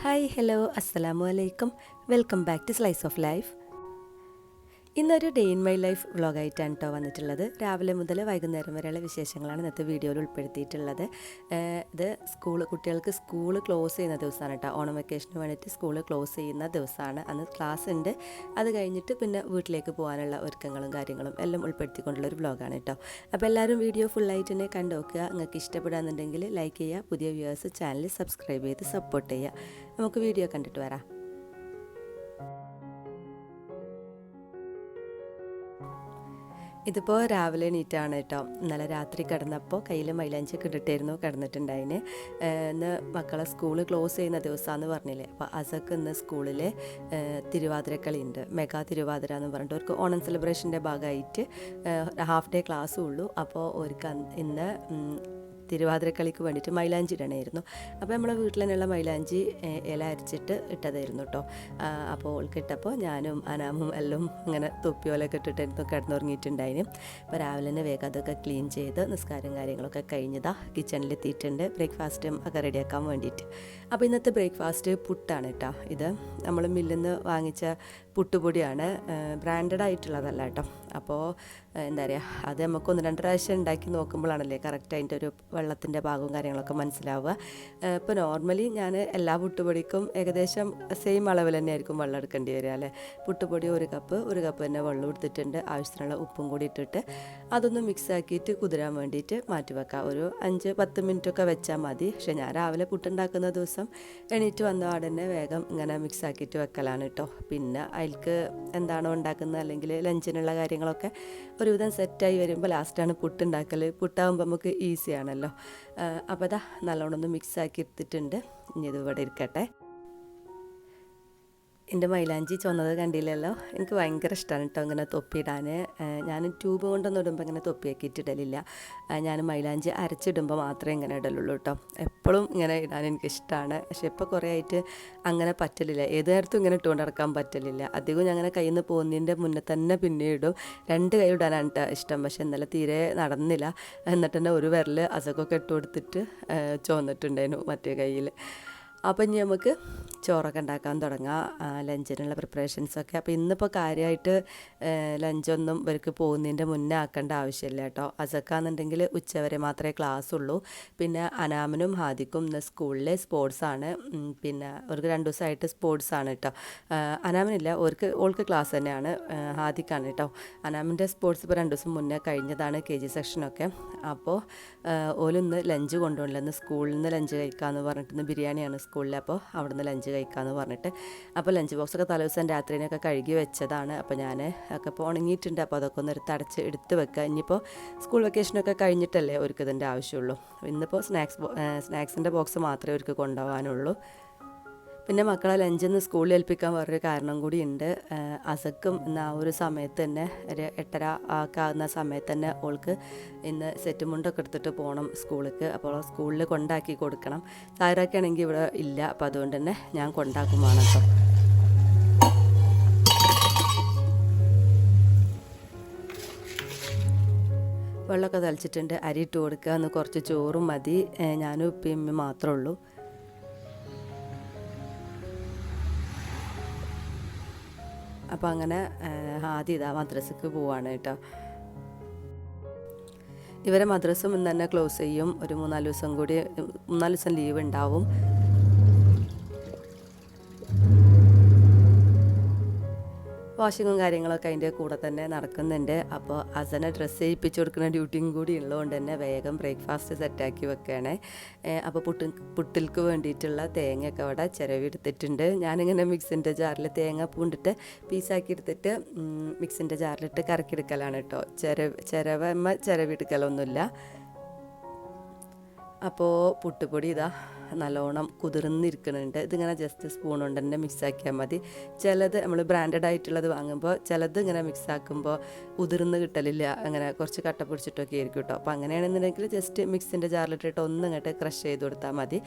Hi hello അസ്സലാമു അലൈക്കും welcome back to slice of life ഇന്നൊരു ഡേ ഇൻ മൈ ലൈഫ് വ്ളോഗായിട്ടാണ് കേട്ടോ വന്നിട്ടുള്ളത്. രാവിലെ മുതൽ വൈകുന്നേരം വരെയുള്ള വിശേഷങ്ങളാണ് ഇന്നത്തെ വീഡിയോയിൽ ഉൾപ്പെടുത്തിയിട്ടുള്ളത്. ഇത് സ്കൂൾ കുട്ടികൾക്ക് സ്കൂൾ ക്ലോസ് ചെയ്യുന്ന ദിവസമാണ് കേട്ടോ ഓണം വെക്കേഷന് വേണ്ടിയിട്ട് സ്കൂൾ ക്ലോസ് ചെയ്യുന്ന ദിവസമാണ്. അന്ന് ക്ലാസ് ഉണ്ട്. അത് കഴിഞ്ഞിട്ട് പിന്നെ വീട്ടിലേക്ക് പോകാനുള്ള ഒരുക്കങ്ങളും കാര്യങ്ങളും എല്ലാം ഉൾപ്പെടുത്തിക്കൊണ്ടുള്ള ഒരു വ്ളോഗാണ് കേട്ടോ അപ്പോൾ എല്ലാവരും വീഡിയോ ഫുള്ളായിട്ട് തന്നെ കണ്ടു നോക്കുക. നിങ്ങൾക്ക് ഇഷ്ടപ്പെടാന്നുണ്ടെങ്കിൽ ലൈക്ക് ചെയ്യുക. പുതിയ വ്യൂവേഴ്സ് ചാനൽ സബ്സ്ക്രൈബ് ചെയ്ത് സപ്പോർട്ട് ചെയ്യുക. നമുക്ക് വീഡിയോ കണ്ടിട്ട് വരാം. ഇതിപ്പോൾ രാവിലെ എണീറ്റാണ് കേട്ടോ. ഇന്നലെ രാത്രി കിടന്നപ്പോൾ കയ്യിൽ മൈലാഞ്ചി കിട്ടിട്ടായിരുന്നു കിടന്നിട്ടുണ്ടായിന്. ഇന്ന് മക്കളെ സ്കൂൾ ക്ലോസ് ചെയ്യുന്ന ദിവസമാണെന്ന് പറഞ്ഞില്ലേ. അപ്പോൾ അസക്ക് ഇന്ന് സ്കൂളിൽ തിരുവാതിരക്കളി ഉണ്ട് മെഗാ തിരുവാതിര എന്ന് പറഞ്ഞിട്ട് അവർക്ക് ഓണം സെലിബ്രേഷന്റെ ഭാഗമായിട്ട് ഹാഫ് ഡേ ക്ലാസ്സും ഉള്ളൂ. അപ്പോൾ അവർക്ക് ഇന്ന് തിരുവാതിരക്കളിക്ക് വേണ്ടിയിട്ട് മൈലാഞ്ചി ഇടണമായിരുന്നു. അപ്പോൾ നമ്മളെ വീട്ടിൽ തന്നെയുള്ള മൈലാഞ്ചി ഇല അരിച്ചിട്ട് ഇട്ടതായിരുന്നു കേട്ടോ. അപ്പോൾ ഇട്ടപ്പോൾ ഞാനും അനാമും എല്ലാം അങ്ങനെ തൊപ്പിയോലൊക്കെ ഇട്ടിട്ടായിരുന്നു കിടന്നുറങ്ങിയിട്ടുണ്ടായിന്. അപ്പോൾ രാവിലെ തന്നെ വേഗം അതൊക്കെ ക്ലീൻ ചെയ്ത് നിസ്കാരം കാര്യങ്ങളൊക്കെ കഴിഞ്ഞതാ കിച്ചണിൽ എത്തിയിട്ടുണ്ട്. ബ്രേക്ക്ഫാസ്റ്റും ഒക്കെ റെഡിയാക്കാൻ വേണ്ടിയിട്ട്. അപ്പോൾ ഇന്നത്തെ ബ്രേക്ക്ഫാസ്റ്റ് പുട്ടാണ് കേട്ടോ ഇത്. നമ്മൾ മില്ലിൽ നിന്ന് വാങ്ങിച്ച പുട്ടുപൊടിയാണ്. ബ്രാൻഡഡ് ആയിട്ടുള്ളതല്ല കേട്ടോ. അപ്പോൾ എന്താ പറയുക അത് നമുക്ക് ഒന്ന് രണ്ട് പ്രാവശ്യം ഉണ്ടാക്കി നോക്കുമ്പോഴാണല്ലേ കറക്റ്റ് അതിന്റെ ഒരു വെള്ളത്തിന്റെ ഭാഗവും കാര്യങ്ങളൊക്കെ മനസ്സിലാവുക. ഇപ്പോൾ നോർമലി ഞാൻ എല്ലാ പുട്ടുപൊടിക്കും ഏകദേശം സെയിം അളവിൽ തന്നെ ആയിരിക്കും വെള്ളം എടുക്കേണ്ടി വരിക അല്ലേ? പുട്ടുപൊടി ഒരു കപ്പ് ഒരു കപ്പ് തന്നെ വെള്ളം എടുത്തിട്ടുണ്ട്. ആവശ്യത്തിനുള്ള ഉപ്പും കൂടി ഇട്ടിട്ട് അതൊന്ന് മിക്സ് ആക്കിയിട്ട് കുതിരാൻ വേണ്ടിയിട്ട് മാറ്റി വെക്കാം. ഒരു അഞ്ച് പത്ത് മിനിറ്റൊക്കെ വെച്ചാൽ മതി. പക്ഷേ ഞാൻ രാവിലെ പുട്ടുണ്ടാക്കുന്ന ദിവസം എണീറ്റ് വന്ന പാടന്നെ വേഗം ഇങ്ങനെ മിക്സ് ആക്കിയിട്ട് വെക്കലാണ് കേട്ടോ. പിന്നെ അതിൽക്ക് എന്താണോ ഉണ്ടാക്കുന്നത് അല്ലെങ്കിൽ ലഞ്ചിനുള്ള കാര്യങ്ങളൊക്കെ ഒരുവിധം സെറ്റായി വരുമ്പോൾ ലാസ്റ്റാണ് പുട്ടുണ്ടാക്കൽ പുട്ടാകുമ്പോൾ നമുക്ക് ഈസി ആണല്ലോ അപ്പോൾ അതാ നല്ലോണം ഒന്ന് മിക്സ് ആക്കി എടുത്തിട്ടുണ്ട്. ഇനി ഇത് ഇവിടെ ഇരിക്കട്ടെ. എന്റെ മൈലാഞ്ചി ചുവന്നത് കണ്ടില്ലല്ലോ. എനിക്ക് ഭയങ്കര ഇഷ്ടമാണ് കേട്ടോ ഇങ്ങനെ തൊപ്പിയിടാൻ ഞാൻ ട്യൂബ് കൊണ്ടൊന്നും ഇടുമ്പോൾ ഇങ്ങനെ തൊപ്പിയാക്കിയിട്ട് ഇടലില്ല ഞാൻ മൈലാഞ്ചി അരച്ചിടുമ്പോൾ മാത്രമേ ഇങ്ങനെ ഇടലുള്ളൂ കേട്ടോ എപ്പോഴും ഇങ്ങനെ ഇടാൻ എനിക്ക് ഇഷ്ടമാണ് പക്ഷെ ഇപ്പോൾ കുറേ ആയിട്ട് അങ്ങനെ പറ്റലില്ല. ഏത് നേരത്തും ഇങ്ങനെ ഇട്ടുകൊണ്ട് നടക്കാൻ പറ്റലില്ല. അധികം ഞാൻ അങ്ങനെ കയ്യിൽ നിന്ന് പോകുന്നതിന്റെ മുന്നേ തന്നെ പിന്നെ ഇടും. രണ്ട് കൈ ഇടാനാണ് കേട്ടോ ഇഷ്ടം. പക്ഷെ ഇന്നലെ തീരെ നടന്നില്ല. എന്നിട്ട് തന്നെ ഒരു വിരൽ അസക്കൊക്കെ ഇട്ട് കൊടുത്തിട്ട് ചുവന്നിട്ടുണ്ടായിരുന്നു മറ്റേ കയ്യിൽ അപ്പം ഇനി നമുക്ക് ചോറൊക്കെ ഉണ്ടാക്കാൻ തുടങ്ങാം. ലഞ്ചിനുള്ള പ്രിപ്പറേഷൻസൊക്കെ അപ്പോൾ ഇന്നിപ്പോൾ കാര്യമായിട്ട് ലഞ്ചൊന്നും ഇവർക്ക് പോകുന്നതിന്റെ മുന്നേ ആക്കേണ്ട ആവശ്യമില്ല കേട്ടോ. അസക്കാന്നുണ്ടെങ്കിൽ ഉച്ചവരെ മാത്രമേ ക്ലാസ് ഉള്ളൂ പിന്നെ അനാമനും ഹാദിക്കും ഇന്ന് സ്കൂളിലെ സ്പോർട്സാണ് പിന്നെ അവർക്ക് രണ്ട് ദിവസമായിട്ട് സ്പോർട്സാണ് കേട്ടോ. അനാമനില്ല ഓർക്ക് ഓൾക്ക് ക്ലാസ് തന്നെയാണ് ഹാദിക്കാണ് കേട്ടോ. അനാമിന്റെ സ്പോർട്സ് ഇപ്പോൾ രണ്ട് ദിവസം മുന്നേ കഴിഞ്ഞതാണ് കെ ജി സെക്ഷനൊക്കെ അപ്പോൾ ഓലിന്ന് ലഞ്ച് കൊണ്ടുപോകണില്ല ഇന്ന് സ്കൂളിൽ നിന്ന് ലഞ്ച് കഴിക്കാമെന്ന് പറഞ്ഞിട്ട് ബിരിയാണിയാണ് സ്കൂളിൽ അപ്പോൾ അവിടെ നിന്ന് ലഞ്ച് കഴിക്കാമെന്ന് പറഞ്ഞിട്ട് അപ്പോൾ ലഞ്ച് ബോക്സൊക്കെ തലേദിവസം രാത്രിനൊക്കെ കഴുകി വെച്ചതാണ്. അപ്പോൾ ഞാൻ ഒക്കെ ഇപ്പോൾ ഉണങ്ങിയിട്ടുണ്ട്. അപ്പോൾ അതൊക്കെ ഒന്ന് എടുത്ത് അടച്ച് എടുത്ത് വെക്കുക. ഇനിയിപ്പോൾ സ്കൂൾ വെക്കേഷനൊക്കെ കഴിഞ്ഞിട്ടല്ലേ ഒരുക്കതിന്റെ ആവശ്യമുള്ളൂ. ഇന്നിപ്പോൾ സ്നാക്സ് സ്നാക്സിന്റെ ബോക്സ് മാത്രമേ ഒരുക്ക് കൊണ്ടുപോകാനുള്ളൂ. പിന്നെ മക്കളെ ലഞ്ചിന്ന് സ്കൂളിൽ ഏൽപ്പിക്കാൻ വേറൊരു കാരണം കൂടിയുണ്ട് അസക്കും ഇന്ന് ആ ഒരു സമയത്ത് തന്നെ ഒരു എട്ടര ഒക്കെ ആകുന്ന സമയത്ത് തന്നെ ഓൾക്ക് ഇന്ന് സെറ്റ് മുണ്ടൊക്കെ എടുത്തിട്ട് പോകണം സ്കൂളിലേക്ക്. അപ്പോൾ സ്കൂളിൽ കൊണ്ടാക്കി കൊടുക്കണം. സായറൊക്കെ ആണെങ്കിൽ ഇവിടെ ഇല്ല. അപ്പോൾ അതുകൊണ്ട് തന്നെ ഞാൻ കൊണ്ടാക്കുമാണ് കേട്ടോ. വെള്ളമൊക്കെ തളിച്ചിട്ടുണ്ട്. അരി ഇട്ട് കൊടുക്കുക. എന്ന് കുറച്ച് ചോറും മതി. ഞാനും ഉപ്പിയും ഉമ്മയും മാത്രമേ ഉള്ളൂ. അപ്പോൾ അങ്ങനെ ആദ്യം ഇതാ മദ്രസക്ക് പോവാണ് കേട്ടോ. ഇവരെ മദ്രസ ഇന്ന് തന്നെ ക്ലോസ് ചെയ്യും. ഒരു മൂന്നാൽ ദിവസം കൂടി മൂന്നാൽ ദിവസം ലീവ് ഉണ്ടാവും. വാഷിങ്ങും കാര്യങ്ങളൊക്കെ അതിന്റെ കൂടെ തന്നെ നടക്കുന്നുണ്ട്. അപ്പോൾ അസനെ ഡ്രസ്സ് ചെയ്യിപ്പിച്ച് കൊടുക്കുന്ന ഡ്യൂട്ടിയും കൂടി ഉള്ളതുകൊണ്ട് തന്നെ വേഗം ബ്രേക്ക്ഫാസ്റ്റ് സെറ്റാക്കി വെക്കുകയാണ്. അപ്പോൾ പുട്ട് പുട്ടിൽക്ക് വേണ്ടിയിട്ടുള്ള തേങ്ങയൊക്കെ അവിടെ ചിരവിയെടുത്തിട്ടുണ്ട്. ഞാനിങ്ങനെ മിക്സിന്റെ ജാറിൽ തേങ്ങ പൂണ്ടിട്ട് പീസാക്കി എടുത്തിട്ട് മിക്സിന്റെ ജാറിലിട്ട് കറക്കിയെടുക്കലാണ് കേട്ടോ. ചിരവ് ചിരവമ്മ ചിരവിയെടുക്കലൊന്നുമില്ല. അപ്പോൾ പുട്ടുപൊടി ഇതാ നല്ലോണം കുതിർന്നിരിക്കുന്നുണ്ട് ഇതിങ്ങനെ ജസ്റ്റ് സ്പൂൺ കൊണ്ട് തന്നെ മിക്സ് ആക്കിയാൽ മതി. ചിലത് നമ്മൾ ബ്രാൻഡഡ് ആയിട്ടുള്ളത് വാങ്ങുമ്പോൾ ചിലത് ഇങ്ങനെ മിക്സ് ആക്കുമ്പോൾ ഉതിർന്ന് കിട്ടലില്ല. അങ്ങനെ കുറച്ച് കട്ട പിടിച്ചിട്ടൊക്കെ ആയിരിക്കും കേട്ടോ അപ്പോൾ അങ്ങനെയാണെന്നുണ്ടെങ്കിൽ ജസ്റ്റ് മിക്സിന്റെ ജാറിലിട്ടിട്ട് ഒന്ന് ഇങ്ങോട്ട് ക്രഷ് ചെയ്ത് കൊടുത്താൽ മതി.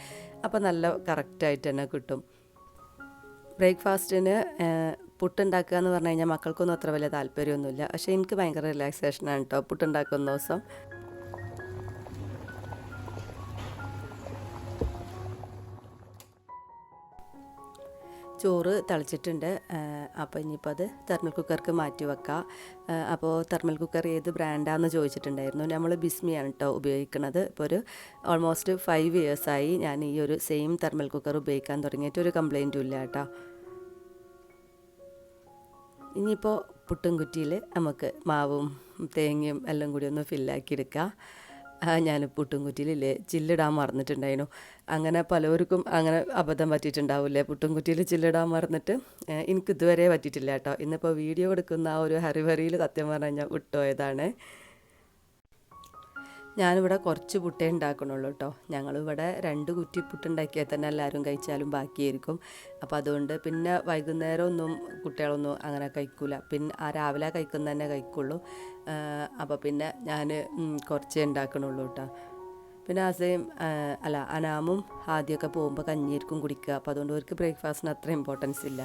അപ്പോൾ നല്ല കറക്റ്റായിട്ട് തന്നെ കിട്ടും. ബ്രേക്ക്ഫാസ്റ്റിന് പുട്ടുണ്ടാക്കുക എന്ന് പറഞ്ഞു കഴിഞ്ഞാൽ മക്കൾക്കൊന്നും അത്ര വലിയ താല്പര്യമൊന്നുമില്ല. പക്ഷേ എനിക്ക് ഭയങ്കര റിലാക്സേഷനാണ് കേട്ടോ പുട്ടുണ്ടാക്കുന്ന ദിവസം. ചോറ് തിളച്ചിട്ടുണ്ട്. അപ്പോൾ ഇനിയിപ്പോൾ അത് തെർമൽ കുക്കർക്ക് മാറ്റി വെക്കാം. അപ്പോൾ തെർമൽ കുക്കർ ഏത് ബ്രാൻഡാണെന്ന് ചോദിച്ചിട്ടുണ്ടായിരുന്നു. നമ്മൾ ബിസ്മിയാണ് കേട്ടോ ഉപയോഗിക്കുന്നത് ഇപ്പോൾ ഒരു ഓൾമോസ്റ്റ് ഫൈവ് ഇയേഴ്സായി ഞാൻ ഈ ഒരു സെയിം തെർമൽ കുക്കർ ഉപയോഗിക്കാൻ തുടങ്ങിയിട്ട് ഒരു കംപ്ലൈന്റും ഇല്ല കേട്ടോ ഇനിയിപ്പോൾ പുട്ടും കുറ്റിയിൽ നമുക്ക് മാവും തേങ്ങയും എല്ലാം കൂടി ഒന്ന് ഫില്ലാക്കി എടുക്കാം ഞാൻ പുട്ടും കുറ്റിയിലില്ലേ ചില്ലിടാൻ മറന്നിട്ടുണ്ടായിരുന്നു. അങ്ങനെ പലവർക്കും അങ്ങനെ അബദ്ധം പറ്റിയിട്ടുണ്ടാവില്ലേ? പുട്ടുംകുറ്റിയിൽ ചില്ലിടാൻ മറന്നിട്ട് എനിക്ക് ഇതുവരെ പറ്റിയിട്ടില്ല കേട്ടോ. ഇന്നിപ്പോൾ വീഡിയോ എടുക്കുന്ന ആ ഒരു ഹരിവരിയിൽ സത്യം പറഞ്ഞു കഴിഞ്ഞാൽ വിട്ടുപോയതാണ് ഞാനിവിടെ കുറച്ച് പുട്ടേ ഉണ്ടാക്കണുള്ളൂ കേട്ടോ. ഞങ്ങളിവിടെ രണ്ട് കുറ്റി പുട്ടുണ്ടാക്കിയാൽ തന്നെ എല്ലാവരും കഴിച്ചാലും ബാക്കിയായിരിക്കും. അപ്പോൾ അതുകൊണ്ട് പിന്നെ വൈകുന്നേരം ഒന്നും കുട്ടികളൊന്നും അങ്ങനെ കഴിക്കില്ല പിന്നെ ആ രാവിലെ കഴിക്കുന്ന തന്നെ കഴിക്കുള്ളൂ. അപ്പോൾ പിന്നെ ഞാൻ കുറച്ചേ ഉണ്ടാക്കണുള്ളൂ കേട്ടോ. പിന്നെ അസയും അല്ല അനാമും ആദ്യമൊക്കെ പോകുമ്പോൾ കഞ്ഞിയായിരിക്കും കുടിക്കുക. അപ്പോൾ അതുകൊണ്ട് അവർക്ക് ബ്രേക്ക്ഫാസ്റ്റിന് അത്ര ഇമ്പോർട്ടൻസ് ഇല്ല.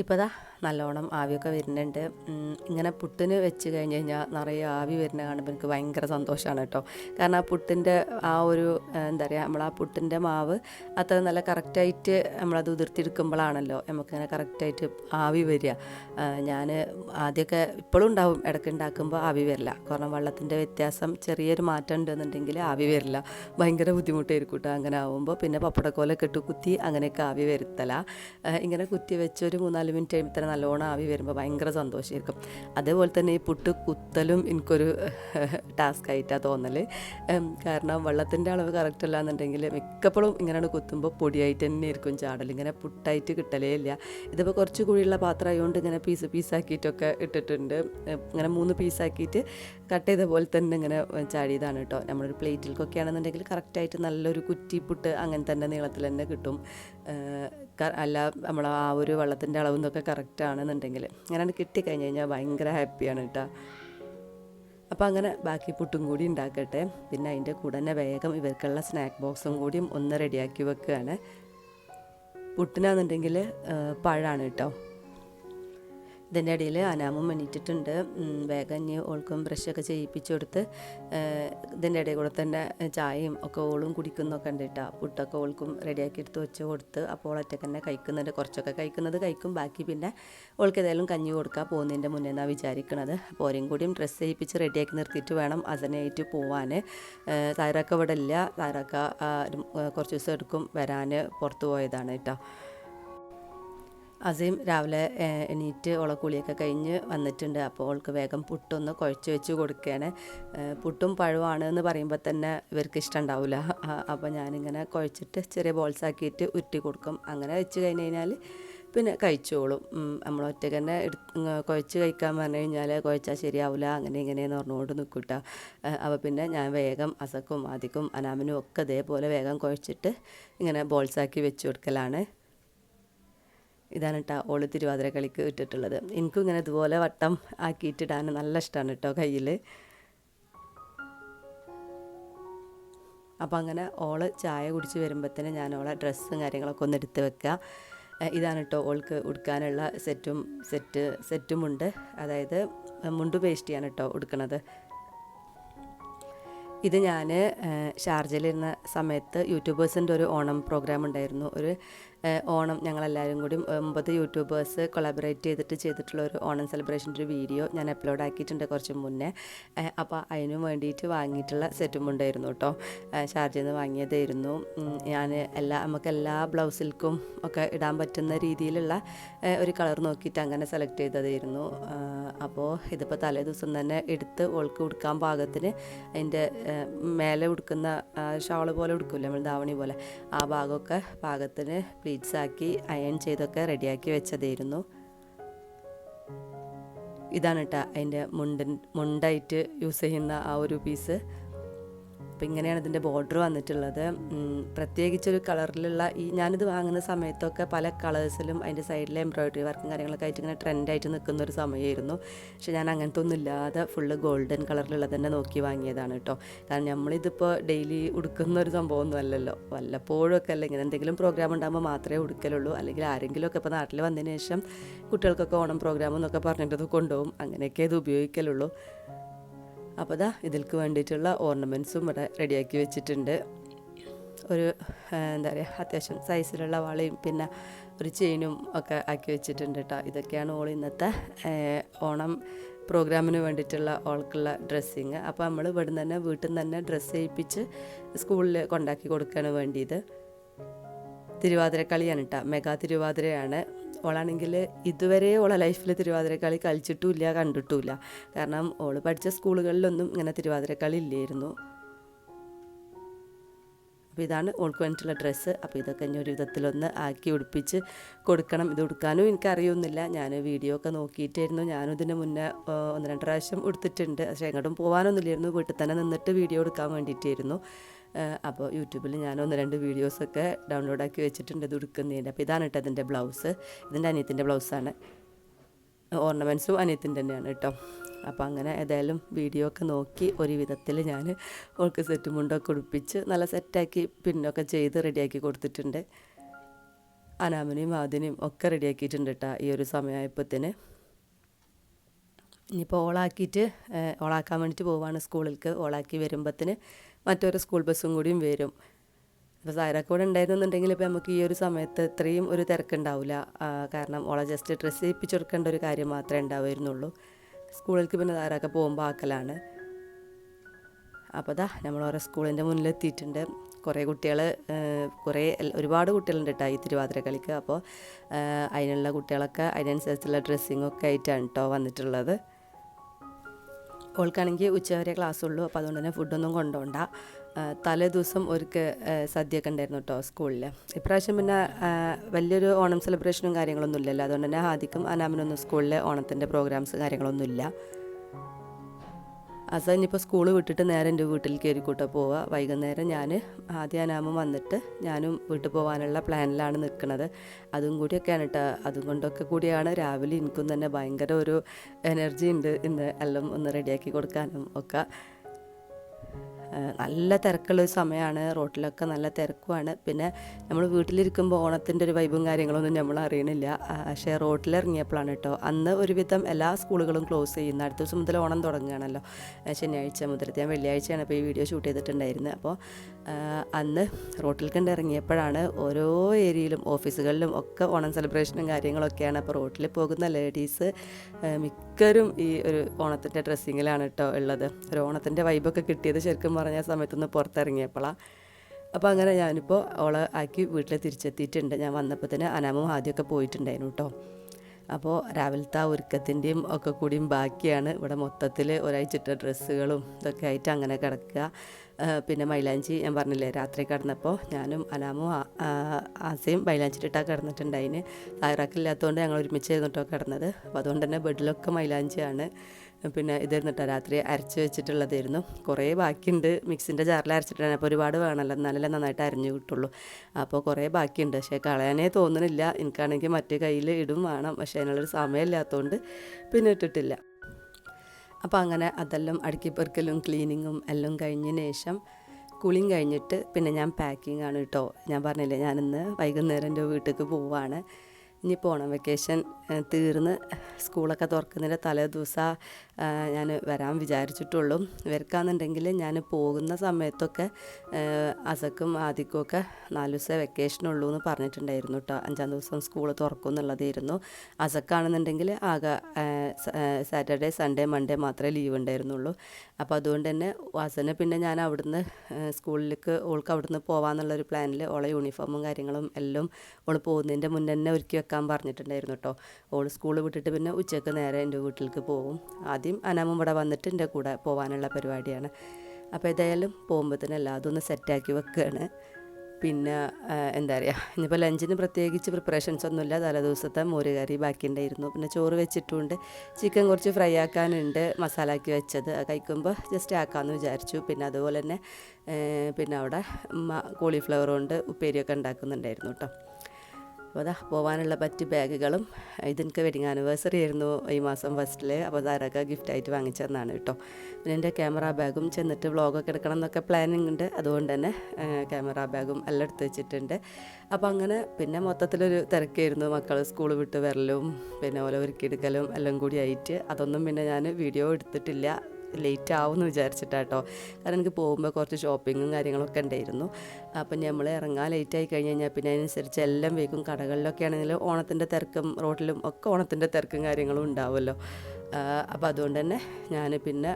ഇപ്പോൾ ദാ നല്ലോണം ആവിയൊക്കെ വരുന്നുണ്ട്. ഇങ്ങനെ പുട്ടിന് വെച്ച് കഴിഞ്ഞ് കഴിഞ്ഞാൽ നിറയെ ആവി വരുന്ന കാണുമ്പോൾ എനിക്ക് ഭയങ്കര സന്തോഷമാണ് കേട്ടോ. കാരണം ആ പുട്ടിന്റെ ആ ഒരു എന്താ പറയുക നമ്മൾ ആ പുട്ടിന്റെ മാവ് അത്ര നല്ല കറക്റ്റായിട്ട് നമ്മളത് ഉതിർത്തിയെടുക്കുമ്പോഴാണല്ലോ നമുക്കിങ്ങനെ കറക്റ്റായിട്ട് ആവി വരിക. ഞാൻ ആദ്യമൊക്കെ ഇപ്പോഴും ഉണ്ടാവും ഇടയ്ക്ക് ഉണ്ടാക്കുമ്പോൾ ആവി വരില്ല. കാരണം വെള്ളത്തിന്റെ വ്യത്യാസം ചെറിയൊരു മാറ്റം ഉണ്ടെന്നുണ്ടെങ്കിൽ ആവി വരില്ല. ഭയങ്കര ബുദ്ധിമുട്ടായിരിക്കും കേട്ടോ അങ്ങനെ ആവുമ്പോൾ പിന്നെ പപ്പടക്കോലൊക്കെ ഇട്ട് കുത്തി അങ്ങനെയൊക്കെ ആവി വരുത്തല. ഇങ്ങനെ കുത്തി വെച്ചൊരു ഒരു മിനിറ്റ് കഴിയുമ്പോൾ തന്നെ നല്ലോണം ആവി വരുമ്പോൾ ഭയങ്കര സന്തോഷമായിരിക്കും അതേപോലെ തന്നെ ഈ പുട്ട് കുത്തലും എനിക്കൊരു ടാസ്ക് ആയിട്ടാണ് തോന്നൽ കാരണം വെള്ളത്തിന്റെ അളവ് കറക്റ്റ് അല്ല എന്നുണ്ടെങ്കിൽ മിക്കപ്പോഴും ഇങ്ങനെയാണ് കുത്തുമ്പോൾ പൊടിയായിട്ട് തന്നെ ആയിരിക്കും ചാടൽ ഇങ്ങനെ പുട്ടായിട്ട് കിട്ടലേ ഇല്ല. ഇതിപ്പോൾ കുറച്ച് കുഴിയുള്ള പാത്രം ആയതുകൊണ്ട് ഇങ്ങനെ പീസ് പീസാക്കിയിട്ടൊക്കെ ഇട്ടിട്ടുണ്ട്. ഇങ്ങനെ മൂന്ന് പീസാക്കിയിട്ട് കട്ട് ചെയ്ത പോലെ തന്നെ ഇങ്ങനെ ചാടിയതാണ് കേട്ടോ. നമ്മളൊരു പ്ലേറ്റിൽക്കൊക്കെ ആണെന്നുണ്ടെങ്കിൽ കറക്റ്റായിട്ട് നല്ലൊരു കുറ്റിപ്പുട്ട് അങ്ങനെ തന്നെ നീളത്തിൽ തന്നെ കിട്ടും അല്ല നമ്മൾ ആ ഒരു വെള്ളത്തിന്റെ അളവ് എന്നൊക്കെ കറക്റ്റ് ആണെന്നുണ്ടെങ്കിൽ അങ്ങനെ കിട്ടിക്കഴിഞ്ഞ് കഴിഞ്ഞാൽ ഭയങ്കര ഹാപ്പിയാണ് കേട്ടോ. അപ്പോൾ അങ്ങനെ ബാക്കി പുട്ടും കൂടി ഉണ്ടാക്കട്ടെ. പിന്നെ അതിന്റെ കൂടെ തന്നെ വേഗം ഇവർക്കുള്ള സ്നാക്ക് ബോക്സും കൂടിയും ഒന്ന് റെഡിയാക്കി വെക്കുകയാണ്. പുട്ടിനാണെന്നുണ്ടെങ്കിൽ പഴമാണ് കേട്ടോ. ഇതിന്റെ ഇടയിൽ അനാമും എണീറ്റിട്ടുണ്ട് വേഗം ഇനി ഓൾക്കും ബ്രഷൊക്കെ ചെയ്യിപ്പിച്ചു കൊടുത്ത് ഇതിന്റെ ഇടയിൽ കൂടെ തന്നെ ചായയും ഒക്കെ ഓളും കുടിക്കുന്നൊക്കെ ഉണ്ട് കേട്ടോ പുട്ടൊക്കെ ഓൾക്കും റെഡിയാക്കി എടുത്ത് വെച്ച് കൊടുത്ത് അപ്പോൾ ഒറ്റയ്ക്ക് തന്നെ കഴിക്കുന്നുണ്ട്. കുറച്ചൊക്കെ കഴിക്കുന്നത് കഴിക്കും. ബാക്കി പിന്നെ ഓൾക്ക് ഏതായാലും കഞ്ഞി കൊടുക്കാൻ പോകുന്നതിന്റെ മുന്നേ എന്നാണ് വിചാരിക്കുന്നത് അപ്പോൾ ഓരോ കൂടിയും ഡ്രസ്സ് ചെയ്യിപ്പിച്ച് റെഡിയാക്കി നിർത്തിയിട്ട് വേണം അതിനായിട്ട് പോവാൻ. താരാക്ക ഇവിടെ ഇല്ല. താരാക്ക കുറച്ച് ദിവസം എടുക്കും വരാൻ പുറത്ത് പോയതാണ് കേട്ടോ. അസീം രാവിലെ എണീറ്റ് ഓളെ കുളിയൊക്കെ കഴിഞ്ഞ് വന്നിട്ടുണ്ട്. അപ്പോൾ അവൾക്ക് വേഗം പുട്ടൊന്ന് കുഴച്ച് വെച്ച് കൊടുക്കുകയാണ്. പുട്ടും പഴമാണ് എന്ന് പറയുമ്പോൾ തന്നെ ഇവർക്ക് ഇഷ്ടമുണ്ടാവില്ല അപ്പോൾ ഞാനിങ്ങനെ കുഴച്ചിട്ട് ചെറിയ ബോൾസ് ആക്കിയിട്ട് ഉരുട്ടി കൊടുക്കും. അങ്ങനെ വെച്ച് കഴിഞ്ഞ് കഴിഞ്ഞാൽ പിന്നെ കഴിച്ചോളും. നമ്മൾ ഒറ്റയ്ക്ക് തന്നെ കുഴച്ച് കഴിക്കാൻ പറഞ്ഞു കഴിഞ്ഞാൽ കുഴച്ചാൽ ശരിയാവില്ല അങ്ങനെ ഇങ്ങനെയെന്ന് പറഞ്ഞുകൊണ്ട് നിൽക്കൂട്ട അപ്പോൾ പിന്നെ ഞാൻ വേഗം അസക്കും ആദിക്കും അനാമിനും ഒക്കെ ഇതേപോലെ വേഗം കുഴച്ചിട്ട് ഇങ്ങനെ ബോൾസാക്കി വെച്ച് കൊടുക്കലാണ്. ഇതാണ് കേട്ടോ ഓൾ തിരുവാതിര കളിക്ക് ഇട്ടിട്ടുള്ളത് എനിക്കും ഇങ്ങനെ ഇതുപോലെ വട്ടം ആക്കിയിട്ടിടാൻ നല്ല ഇഷ്ടമാണ് കേട്ടോ കയ്യിൽ അപ്പോൾ അങ്ങനെ ഓൾ ചായ കുടിച്ച് വരുമ്പോഴത്തേന് ഞാൻ ഓളെ ഡ്രസ്സും കാര്യങ്ങളൊക്കെ ഒന്ന് എടുത്ത് വെക്കുക ഇതാണ് കേട്ടോ ഓൾക്ക് ഉടുക്കാനുള്ള സെറ്റും സെറ്റ് സെറ്റുമുണ്ട്. അതായത് മുണ്ട് പേസ്റ്റിയാണ് കേട്ടോ ഉടുക്കണത്. ഇത് ഞാൻ ഷാർജയിലിരുന്ന സമയത്ത് യൂട്യൂബേഴ്സിന്റെ ഒരു ഓണം പ്രോഗ്രാം ഉണ്ടായിരുന്നു. ഒരു ഓണം ഞങ്ങളെല്ലാവരും കൂടി ഒമ്പത് യൂട്യൂബേഴ്സ് കൊളാബറേറ്റ് ചെയ്തിട്ട് ചെയ്തിട്ടുള്ള ഒരു ഓണം സെലിബ്രേഷന്റെ ഒരു വീഡിയോ ഞാൻ അപ്ലോഡ് ആക്കിയിട്ടുണ്ട് കുറച്ച് മുന്നേ. അപ്പോൾ അതിനു വേണ്ടിയിട്ട് വാങ്ങിയിട്ടുള്ള സെറ്റും ഉണ്ടായിരുന്നു കേട്ടോ. ഷാർജയിൽ നിന്ന് വാങ്ങിയതായിരുന്നു. ഞാൻ എല്ലാ നമുക്ക് എല്ലാ ബ്ലൗസിൽക്കും ഒക്കെ ഇടാൻ പറ്റുന്ന രീതിയിലുള്ള ഒരു കളർ നോക്കിയിട്ട് അങ്ങനെ സെലക്ട് ചെയ്തതായിരുന്നു. അപ്പോൾ ഇതിപ്പോൾ തലേ ദിവസം തന്നെ എടുത്ത് ഓൾക്ക് ഉടുക്കാൻ പാകത്തിന് അതിന്റെ മേലെ ഉടുക്കുന്ന ഷാൾ പോലെ ഉടുക്കില്ല നമ്മൾ ധാവണി പോലെ. ആ ഭാഗമൊക്കെ പാകത്തിന് പ്ലീറ്റ്സ് ആക്കി അയൺ ചെയ്തൊക്കെ റെഡിയാക്കി വെച്ചതായിരുന്നു. ഇതാണ് കേട്ടോ അതിന്റെ മുണ്ടൻ മുണ്ടായിട്ട് യൂസ് ചെയ്യുന്ന ആ ഒരു പീസ്. അപ്പോൾ ഇങ്ങനെയാണ് ഇതിന്റെ ബോർഡർ വന്നിട്ടുള്ളത്. പ്രത്യേകിച്ചൊരു കളറിലുള്ള ഈ ഞാനിത് വാങ്ങുന്ന സമയത്തൊക്കെ പല കളേഴ്സിലും അതിന്റെ സൈഡിലെ എംബ്രോയിഡറി വർക്കും കാര്യങ്ങളൊക്കെ ആയിട്ട് ഇങ്ങനെ ട്രെൻഡായിട്ട് നിൽക്കുന്ന ഒരു സമയമായിരുന്നു പക്ഷെ ഞാൻ അങ്ങനത്തെ ഒന്നും ഇല്ലാതെ ഫുള്ള് ഗോൾഡൻ കളറിലുള്ളത് തന്നെ നോക്കി വാങ്ങിയതാണ് കേട്ടോ കാരണം നമ്മളിതിപ്പോൾ ഡെയിലി ഉടുക്കുന്ന ഒരു സംഭവമൊന്നും അല്ലല്ലോ. വല്ലപ്പോഴും ഒക്കെ അല്ല ഇങ്ങനെ എന്തെങ്കിലും പ്രോഗ്രാം ഉണ്ടാകുമ്പോൾ മാത്രമേ ഉടുക്കലുള്ളൂ. അല്ലെങ്കിൽ ആരെങ്കിലുമൊക്കെ ഇപ്പോൾ നാട്ടിൽ വന്നതിന് ശേഷം കുട്ടികൾക്കൊക്കെ ഓണം പ്രോഗ്രാം എന്നൊക്കെ പറഞ്ഞിട്ട് കൊണ്ടുപോകും. അങ്ങനെയൊക്കെ ഇത് ഉപയോഗിക്കലുള്ളൂ. അപ്പോൾ ദാ ഇതിൽക്ക് വേണ്ടിയിട്ടുള്ള ഓർണമെന്റ്സും ഇവിടെ റെഡിയാക്കി വെച്ചിട്ടുണ്ട്. ഒരു എന്താ പറയുക അത്യാവശ്യം സൈസിലുള്ള വളയും പിന്നെ ഒരു ചെയിനും ഒക്കെ ആക്കി വെച്ചിട്ടുണ്ട് കേട്ടോ. ഇതൊക്കെയാണ് ഓൾ ഇന്നത്തെ ഓണം പ്രോഗ്രാമിന് വേണ്ടിയിട്ടുള്ള ഓൾക്കുള്ള ഡ്രസ്സിങ് അപ്പോൾ നമ്മൾ ഇവിടെ തന്നെ വീട്ടിൽ നിന്ന് തന്നെ ഡ്രസ്സ് ചെയ്യിപ്പിച്ച് സ്കൂളിൽ കൊണ്ടാക്കി കൊടുക്കുകയാണ് വേണ്ടിയത്. തിരുവാതിരക്കളിയാണ് കേട്ടോ. മെഗാ തിരുവാതിരയാണ്. ഓളാണെങ്കിൽ ഇതുവരെ ഓളെ ലൈഫിൽ തിരുവാതിരക്കളി കളിച്ചിട്ടുമില്ല കണ്ടിട്ടുമില്ല. കാരണം ഓൾ പഠിച്ച സ്കൂളുകളിലൊന്നും ഇങ്ങനെ തിരുവാതിരക്കളി ഇല്ലായിരുന്നു. അപ്പോൾ ഇതാണ് ഓൾക്ക് വേണ്ടിയിട്ടുള്ള ഡ്രസ്സ്. അപ്പോൾ ഇതൊക്കെ ഞാൻ ഒരു വിധത്തിലൊന്ന് ആക്കി ഉടുപ്പിച്ച് കൊടുക്കണം. ഇത് ഉടുക്കാനും എനിക്കറിയൊന്നുമില്ല ഞാൻ വീഡിയോ ഒക്കെ നോക്കിയിട്ടായിരുന്നു. ഞാനും ഇതിന് മുന്നേ ഒന്ന് രണ്ട് പ്രാവശ്യം ഉടുത്തിട്ടുണ്ട്. പക്ഷേ എങ്ങോട്ടും പോകാനൊന്നുമില്ലായിരുന്നു വീട്ടിൽ തന്നെ നിന്നിട്ട് വീഡിയോ എടുക്കാൻ വേണ്ടിയിട്ടായിരുന്നു. അപ്പോൾ യൂട്യൂബിൽ ഞാൻ ഒന്ന് രണ്ട് വീഡിയോസൊക്കെ ഡൗൺലോഡാക്കി വെച്ചിട്ടുണ്ട് ഇത് ഉടുക്കുന്നതിന്റെ. അപ്പോൾ ഇതാണ് കേട്ടോ ഇതിന്റെ ബ്ലൗസ്. ഇതിന്റെ അനിയത്തിന്റെ ബ്ലൗസാണ്. ഓർണമെന്റ്സും അനിയത്തിന്റെ തന്നെയാണ് കേട്ടോ. അപ്പോൾ അങ്ങനെ ഏതായാലും വീഡിയോ ഒക്കെ നോക്കി ഒരു വിധത്തിൽ ഞാൻ ഓൾക്ക് സെറ്റ് മുണ്ടൊക്കെ ഉടുപ്പിച്ച് നല്ല സെറ്റാക്കി പിന്നൊക്കെ ചെയ്ത് റെഡിയാക്കി കൊടുത്തിട്ടുണ്ട്. അനാമിനെയും ആദിനെയും ഒക്കെ റെഡിയാക്കിയിട്ടുണ്ട് കേട്ടോ ഈ ഒരു സമയമായപ്പോഴത്തേന്. ഇനിയിപ്പോൾ ഓളാക്കിയിട്ട് ഓളാക്കാൻ വേണ്ടിയിട്ട് പോവാണ് സ്കൂളിലേക്ക് ഓളാക്കി വരുമ്പത്തിന് മറ്റൊരു സ്കൂൾ ബസ്സും കൂടിയും വരും. ഇപ്പോൾ കൂടെ ഉണ്ടായിരുന്നുണ്ടെങ്കിൽ ഇപ്പോൾ നമുക്ക് ഈ ഒരു സമയത്ത് ഇത്രയും ഒരു തിരക്കുണ്ടാവില്ല കാരണം ഓളെ ജസ്റ്റ് ഡ്രസ്സ് ചെയ്യിപ്പിച്ച് കൊടുക്കേണ്ട ഒരു കാര്യം മാത്രമേ ഉണ്ടാവുമായിരുന്നുള്ളൂ. സ്കൂളിലേക്ക് പിന്നെ സായരാക്ക പോകുമ്പോൾ ആക്കലാണ്. അപ്പോൾ ദാ നമ്മൾ ഓരോ സ്കൂളിന്റെ മുന്നിലെത്തിയിട്ടുണ്ട്. കുറേ കുട്ടികൾ കുറേ ഒരുപാട് കുട്ടികളുണ്ട് കേട്ടോ ഈ തിരുവാതിര കളിക്ക്. അപ്പോൾ അതിനുള്ള കുട്ടികളൊക്കെ അതിനനുസരിച്ചുള്ള ഡ്രസ്സിങ്ങൊക്കെ ആയിട്ടാണ് കേട്ടോ വന്നിട്ടുള്ളത്. ഓൾക്കാണെങ്കിൽ ഉച്ചവരെ ക്ലാസ് ഉള്ളൂ അപ്പോൾ അതുകൊണ്ട് തന്നെ ഫുഡൊന്നും കൊണ്ടുപോകണ്ട ആ, തലേ ദിവസം ഒരുക്ക് സദ്യയൊക്കെ ഉണ്ടായിരുന്നു കേട്ടോ സ്കൂളിൽ ഇപ്രാവശ്യം പിന്നെ വലിയൊരു ഓണം സെലിബ്രേഷനും കാര്യങ്ങളൊന്നും ഇല്ലല്ലോ. അതുകൊണ്ട് തന്നെ ആദ്യം അനാമിനൊന്നും സ്കൂളിലെ ഓണത്തിന്റെ പ്രോഗ്രാംസ് കാര്യങ്ങളൊന്നും ഇല്ല. അസ ഇനിയിപ്പോൾ സ്കൂൾ വിട്ടിട്ട് നേരെ എന്റെ വീട്ടിൽ കയറിക്കൂട്ടോ പോവുക വൈകുന്നേരം ഞാൻ ആദ്യാനാമം വന്നിട്ട് ഞാനും വീട്ടിൽ പോകാനുള്ള പ്ലാനിലാണ് നിൽക്കുന്നത് അതും കൂടിയൊക്കെയാണ് കേട്ടോ അതും കൊണ്ടൊക്കെ കൂടിയാണ് രാവിലെ എനിക്കും തന്നെ ഭയങ്കര ഒരു എനർജി ഉണ്ട് ഇന്ന് എല്ലാം ഒന്ന് റെഡിയാക്കി കൊടുക്കാനും ഒക്കെ. നല്ല തിരക്കുള്ള ഒരു സമയമാണ്. റോട്ടിലൊക്കെ നല്ല തിരക്കുമാണ് പിന്നെ നമ്മൾ വീട്ടിലിരിക്കുമ്പോൾ ഓണത്തിന്റെ ഒരു വൈബും കാര്യങ്ങളൊന്നും നമ്മൾ അറിയണില്ല. പക്ഷേ റോട്ടിലിറങ്ങിയപ്പോഴാണ് കേട്ടോ. അന്ന് ഒരുവിധം എല്ലാ സ്കൂളുകളും ക്ലോസ് ചെയ്യുന്ന അടുത്ത ദിവസം മുതൽ ഓണം തുടങ്ങുകയാണല്ലോ. ശനിയാഴ്ച മുതൽ ഞാൻ വെള്ളിയാഴ്ചയാണ് ഇപ്പോൾ ഈ വീഡിയോ ഷൂട്ട് ചെയ്തിട്ടുണ്ടായിരുന്നത്. അപ്പോൾ അന്ന് റോട്ടിൽ കണ്ട് ഇറങ്ങിയപ്പോഴാണ് ഓരോ ഏരിയയിലും ഓഫീസുകളിലും ഒക്കെ ഓണം സെലിബ്രേഷനും കാര്യങ്ങളൊക്കെയാണ് അപ്പോൾ റോട്ടിൽ പോകുന്ന ലേഡീസ് മിക്കവരും ഈ ഒരു ഓണത്തിന്റെ ഡ്രസ്സിങ്ങിലാണ് കേട്ടോ ഉള്ളത്. ഒരു ഓണത്തിന്റെ വൈബൊക്കെ കിട്ടിയത് ശരിക്കും പറഞ്ഞ സമയത്തൊന്ന് പുറത്തിറങ്ങിയപ്പോഴാണ് അപ്പോൾ അങ്ങനെ ഞാനിപ്പോൾ ഓളെ ആക്കി വീട്ടിൽ തിരിച്ചെത്തിയിട്ടുണ്ട്. ഞാൻ വന്നപ്പോൾ തന്നെ അനാമും ആദ്യമൊക്കെ പോയിട്ടുണ്ടായിരുന്നു കേട്ടോ അപ്പോൾ രാവിലത്തെ ആ ഒരുക്കത്തിന്റെയും ഒക്കെ കൂടിയും ബാക്കിയാണ് ഇവിടെ മൊത്തത്തിൽ ഒരാഴ്ചത്തെ ഡ്രസ്സുകളും ഇതൊക്കെ ആയിട്ട് അങ്ങനെ കിടക്കുക. പിന്നെ മൈലാഞ്ചി ഞാൻ പറഞ്ഞില്ലേ രാത്രി കിടന്നപ്പോൾ ഞാനും അനാമും ആസയും മൈലാഞ്ചിട്ടിട്ടാണ് കിടന്നിട്ടുണ്ടായിന്. തായറാക്കില്ലാത്തതുകൊണ്ട് ഞങ്ങൾ ഒരുമിച്ച് കേട്ടോ കിടന്നത്. അപ്പോൾ അതുകൊണ്ട് തന്നെ ബെഡിലൊക്കെ മൈലാഞ്ചിയാണ്. പിന്നെ ഇതിരുന്നിട്ട് രാത്രി അരച്ച് വെച്ചിട്ടുള്ളതായിരുന്നു. കുറേ ബാക്കിയുണ്ട്. മിക്സിന്റെ ജാറിൽ അരച്ചിട്ടാണ്. അപ്പോൾ ഒരുപാട് വേണമല്ലോ. എന്നാലല്ലേ നന്നായിട്ട് അരിഞ്ഞു കിട്ടുള്ളൂ. അപ്പോൾ കുറേ ബാക്കിയുണ്ട്. പക്ഷേ കളയാനേ തോന്നുന്നില്ല എനിക്കാണെങ്കിൽ മറ്റേ കയ്യിൽ ഇടും വേണം. പക്ഷേ അതിനുള്ളൊരു സമയമില്ലാത്തതുകൊണ്ട് പിന്നെ ഇട്ടിട്ടില്ല. അപ്പോൾ അങ്ങനെ അതെല്ലാം അടുക്കി പെറുക്കലും ക്ലീനിങ്ങും എല്ലാം കഴിഞ്ഞതിന് ശേഷം കുളിയും കഴിഞ്ഞിട്ട് പിന്നെ ഞാൻ പാക്കിംഗ് ആണ് കേട്ടോ. ഞാൻ പറഞ്ഞില്ലേ ഞാനിന്ന് വൈകുന്നേരം എന്റെ വീട്ടിലേക്ക് പോവാണ്. ഇനിയിപ്പോൾ ഓണം വെക്കേഷൻ തീർന്ന് സ്കൂളൊക്കെ തുറക്കുന്നതിന്റെ തലേ ദിവസം ഞാൻ വരാൻ വിചാരിച്ചിട്ടുള്ളൂ. ഇവർക്കാണെന്നുണ്ടെങ്കിൽ ഞാൻ പോകുന്ന സമയത്തൊക്കെ അസക്കും ആദിക്കും ഒക്കെ നാല് ദിവസം വെക്കേഷനുള്ളൂ എന്ന് പറഞ്ഞിട്ടുണ്ടായിരുന്നു കേട്ടോ അഞ്ചാം ദിവസം സ്കൂൾ തുറക്കും എന്നുള്ളതായിരുന്നു. അസക്കാണെന്നുണ്ടെങ്കിൽ ആകെ സാറ്റർഡേ സൺഡേ മൺഡേ മാത്രമേ ലീവ് ഉണ്ടായിരുന്നുള്ളൂ. അപ്പോൾ അതുകൊണ്ട് തന്നെ വാസനെ പിന്നെ ഞാൻ അവിടുന്ന് സ്കൂളിലേക്ക് ഓൾക്ക് അവിടുന്ന് പോകാമെന്നുള്ളൊരു പ്ലാനിൽ ഓളെ യൂണിഫോമും കാര്യങ്ങളും എല്ലാം ഓൾ പോകുന്നതിന്റെ മുന്നേ തന്നെ ഒരുക്കി വെക്കാൻ പറഞ്ഞിട്ടുണ്ടായിരുന്നു കേട്ടോ. ഓൾ സ്കൂൾ വിട്ടിട്ട് പിന്നെ ഉച്ചയ്ക്ക് നേരെ എന്റെ വീട്ടിലേക്ക് പോകും ആദ്യം അനാമും ഇവിടെ വന്നിട്ട് എന്റെ കൂടെ പോകാനുള്ള പരിപാടിയാണ്. അപ്പോൾ ഏതായാലും പോകുമ്പോഴത്തേനും എല്ലാതും ഒന്ന് സെറ്റാക്കി വെക്കുകയാണ് പിന്നെ എന്താ പറയുക ഇനിയിപ്പോൾ ലഞ്ചിന് പ്രത്യേകിച്ച് പ്രിപ്പറേഷൻസ് ഒന്നുമില്ല തലേദിവസത്തെ മോര് കറി ബാക്കിയുണ്ടായിരുന്നു പിന്നെ ചോറ് വെച്ചിട്ടുണ്ട്. ചിക്കൻ കുറച്ച് ഫ്രൈ ആക്കാനുണ്ട്. മസാലാക്കി വെച്ചത്. കഴിക്കുമ്പോൾ ജസ്റ്റ് ആക്കാമെന്ന് വിചാരിച്ചു. പിന്നെ അതുപോലെ തന്നെ പിന്നെ അവിടെ കോളിഫ്ലവർ കൊണ്ട് ഉപ്പേരിയൊക്കെ ഉണ്ടാക്കുന്നുണ്ടായിരുന്നു കേട്ടോ. അപ്പോൾ അതാ പോകാനുള്ള പറ്റ് ബാഗുകളും ഇതെനിക്ക് വെഡിങ് ആനിവേഴ്സറി ആയിരുന്നു ഈ മാസം ഫസ്റ്റിൽ അപ്പോൾ അതാരൊക്കെ ഗിഫ്റ്റായിട്ട് വാങ്ങിച്ചതെന്നാണ് കേട്ടോ. പിന്നെ എന്റെ ക്യാമറ ബാഗും ചെന്നിട്ട് വ്ളോഗൊക്കെ എടുക്കണം എന്നൊക്കെ പ്ലാനിങ് ഉണ്ട്. അതുകൊണ്ട് തന്നെ ക്യാമറ ബാഗും എല്ലാം എടുത്ത് വെച്ചിട്ടുണ്ട്. അപ്പോൾ അങ്ങനെ പിന്നെ മൊത്തത്തിലൊരു തിരക്കായിരുന്നു. മക്കൾ സ്കൂൾ വിട്ട് വരലും പിന്നെ ഓല ഒരുക്കിയെടുക്കലും എല്ലാം കൂടി ആയിട്ട്. അതൊന്നും പിന്നെ ഞാൻ വീഡിയോ എടുത്തിട്ടില്ല. ലേറ്റ് ആവുമെന്ന് വിചാരിച്ചിട്ടാട്ടോ. കാരണം എനിക്ക് പോകുമ്പോൾ കുറച്ച് ഷോപ്പിങ്ങും കാര്യങ്ങളൊക്കെ ഉണ്ടായിരുന്നു. അപ്പം നമ്മൾ ഇറങ്ങാൻ ലേറ്റ് ആയി കഴിഞ്ഞ് കഴിഞ്ഞാൽ പിന്നെ അതിനനുസരിച്ച് എല്ലാം വൈകും. കടകളിലൊക്കെ ആണെങ്കിൽ ഓണത്തിന്റെ തിരക്കും റോട്ടിലും ഒക്കെ ഓണത്തിന്റെ തിരക്കും കാര്യങ്ങളും ഉണ്ടാവുമല്ലോ. അപ്പോൾ അതുകൊണ്ട് തന്നെ ഞാൻ പിന്നെ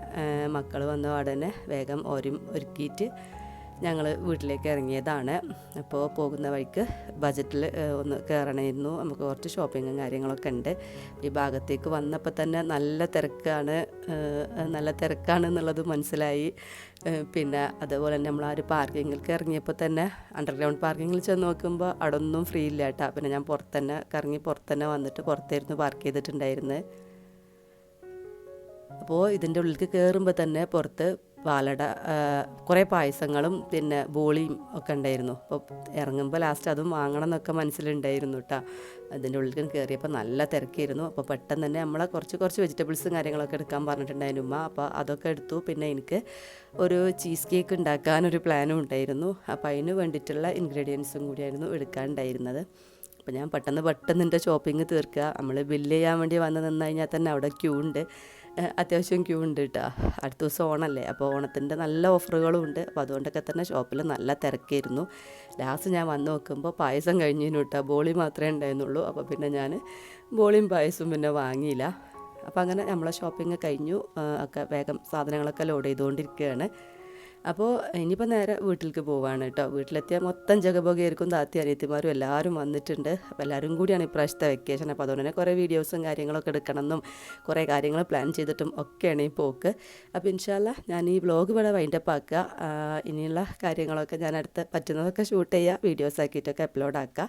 മക്കൾ വന്ന ഉടനെ വേഗം ഒരു ഒരുക്കിയിട്ട് ഞങ്ങൾ വീട്ടിലേക്ക് ഇറങ്ങിയതാണ്. അപ്പോൾ പോകുന്ന വഴിക്ക് ബജറ്റിൽ ഒന്ന് കയറണമായിരുന്നു നമുക്ക് കുറച്ച് ഷോപ്പിങ്ങും കാര്യങ്ങളൊക്കെ ഉണ്ട്. ഈ ഭാഗത്തേക്ക് വന്നപ്പോൾ തന്നെ നല്ല തിരക്കാണ്. നല്ല തിരക്കാണ് എന്നുള്ളത് മനസ്സിലായി. പിന്നെ അതുപോലെ തന്നെ നമ്മൾ ആ ഒരു പാർക്കിങ്ങിലേക്ക് ഇറങ്ങിയപ്പോൾ തന്നെ അണ്ടർഗ്രൗണ്ട് പാർക്കിങ്ങിൽ ചെന്ന് നോക്കുമ്പോൾ അവിടെ ഒന്നും ഫ്രീ ഇല്ല കേട്ടോ. പിന്നെ ഞാൻ പുറത്തന്നെ കറങ്ങി പുറത്തന്നെ വന്നിട്ട് പുറത്തായിരുന്നു പാർക്ക് ചെയ്തിട്ടുണ്ടായിരുന്നത് അപ്പോൾ ഇതിന്റെ ഉള്ളിലേക്ക് കയറുമ്പോൾ തന്നെ പുറത്ത് പാലട കുറേ പായസങ്ങളും പിന്നെ ബോളിയും ഒക്കെ ഉണ്ടായിരുന്നു. അപ്പോൾ ഇറങ്ങുമ്പോൾ ലാസ്റ്റ് അതും വാങ്ങണം എന്നൊക്കെ മനസ്സിലുണ്ടായിരുന്നു കേട്ടോ അതിന്റെ ഉള്ളിൽ കയറിയപ്പോൾ നല്ല തിരക്കായിരുന്നു. അപ്പോൾ പെട്ടെന്ന് തന്നെ നമ്മളെ കുറച്ച് കുറച്ച് വെജിറ്റബിൾസും കാര്യങ്ങളൊക്കെ എടുക്കാൻ പറഞ്ഞിട്ടുണ്ടായിരുന്നു ഉമ്മ. അപ്പോൾ അതൊക്കെ എടുത്തു. പിന്നെ എനിക്ക് ഒരു ചീസ് കേക്ക് ഉണ്ടാക്കാനൊരു പ്ലാനും ഉണ്ടായിരുന്നു. അപ്പോൾ അതിന് വേണ്ടിയിട്ടുള്ള ഇൻഗ്രീഡിയൻസും കൂടിയായിരുന്നു എടുക്കാനുണ്ടായിരുന്നത് അപ്പോൾ ഞാൻ പെട്ടെന്ന് പെട്ടെന്ന് എന്റെ ഷോപ്പിംഗ് തീർക്കുക. നമ്മൾ ബില്ല് ചെയ്യാൻ വേണ്ടി വന്ന് നിന്ന് കഴിഞ്ഞാൽ തന്നെ അവിടെ ക്യൂ ഉണ്ട്. അത്യാവശ്യം ക്യൂ ഉണ്ട് കേട്ടോ അടുത്ത ദിവസം ഓണമല്ലേ അപ്പോൾ ഓണത്തിന്റെ നല്ല ഓഫറുകളും ഉണ്ട്. അപ്പോൾ അതുകൊണ്ടൊക്കെ തന്നെ ഷോപ്പിൽ നല്ല തിരക്കായിരുന്നു. ലാസ്റ്റ് ഞാൻ വന്ന് നോക്കുമ്പോൾ പായസം കഴിഞ്ഞതിന് കേട്ടോ ബോളി മാത്രമേ ഉണ്ടായിരുന്നുള്ളൂ. അപ്പോൾ പിന്നെ ഞാൻ ബോളിയും പായസവും പിന്നെ വാങ്ങിയില്ല. അപ്പോൾ അങ്ങനെ നമ്മളെ ഷോപ്പിംഗ് കഴിഞ്ഞു. ഒക്കെ വേഗം സാധനങ്ങളൊക്കെ ലോഡ് ചെയ്തുകൊണ്ടിരിക്കുകയാണ്. അപ്പോൾ ഇനിയിപ്പോൾ നേരെ വീട്ടിലേക്ക് പോവാണ് കേട്ടോ വീട്ടിലെത്തിയാൽ മൊത്തം ജഗബോഗയായിരിക്കും താത്തി അനിയത്തിമാരും എല്ലാവരും വന്നിട്ടുണ്ട്. അപ്പോൾ എല്ലാവരും കൂടിയാണ് ഇപ്രാവശ്യത്തെ വെക്കേഷൻ അപ്പോൾ അതുകൊണ്ട് തന്നെ കുറേ വീഡിയോസും കാര്യങ്ങളൊക്കെ എടുക്കണമെന്നും കുറേ കാര്യങ്ങൾ പ്ലാൻ ചെയ്തിട്ടും ഒക്കെയാണ് ഈ പോക്ക്. അപ്പോൾ ഇൻഷാല്ല ഞാൻ ഈ വ്ലോഗ് ഇവിടെ വൈൻഡപ്പ് ആക്കുക. ഇനിയുള്ള കാര്യങ്ങളൊക്കെ ഞാൻ അടുത്ത് പറ്റുന്നതൊക്കെ ഷൂട്ട് ചെയ്യുക വീഡിയോസ് ആക്കിയിട്ടൊക്കെ അപ്ലോഡ് ആക്കുക.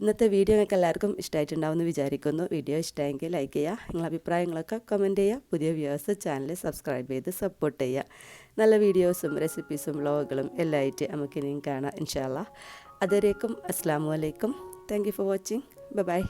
ഇന്നത്തെ വീഡിയോ നിങ്ങൾക്ക് എല്ലാവർക്കും ഇഷ്ടമായിട്ടുണ്ടാവുമെന്ന് വിചാരിക്കുന്നു. വീഡിയോ ഇഷ്ടമെങ്കിൽ ലൈക്ക് ചെയ്യുക. നിങ്ങളുടെ അഭിപ്രായങ്ങളൊക്കെ കമന്റ് ചെയ്യുക. പുതിയ വ്യൂവേഴ്സ് ചാനൽ സബ്സ്ക്രൈബ് ചെയ്ത് സപ്പോർട്ട് ചെയ്യുക. നല്ല വീഡിയോസും റെസിപ്പീസും വ്ളോഗുകളും എല്ലാം ആയിട്ട് നമുക്ക് ഇനിയും കാണാം ഇൻഷാല്ല അതുവരേക്കും അസ്സാം വലൈക്കും thank you for watching bye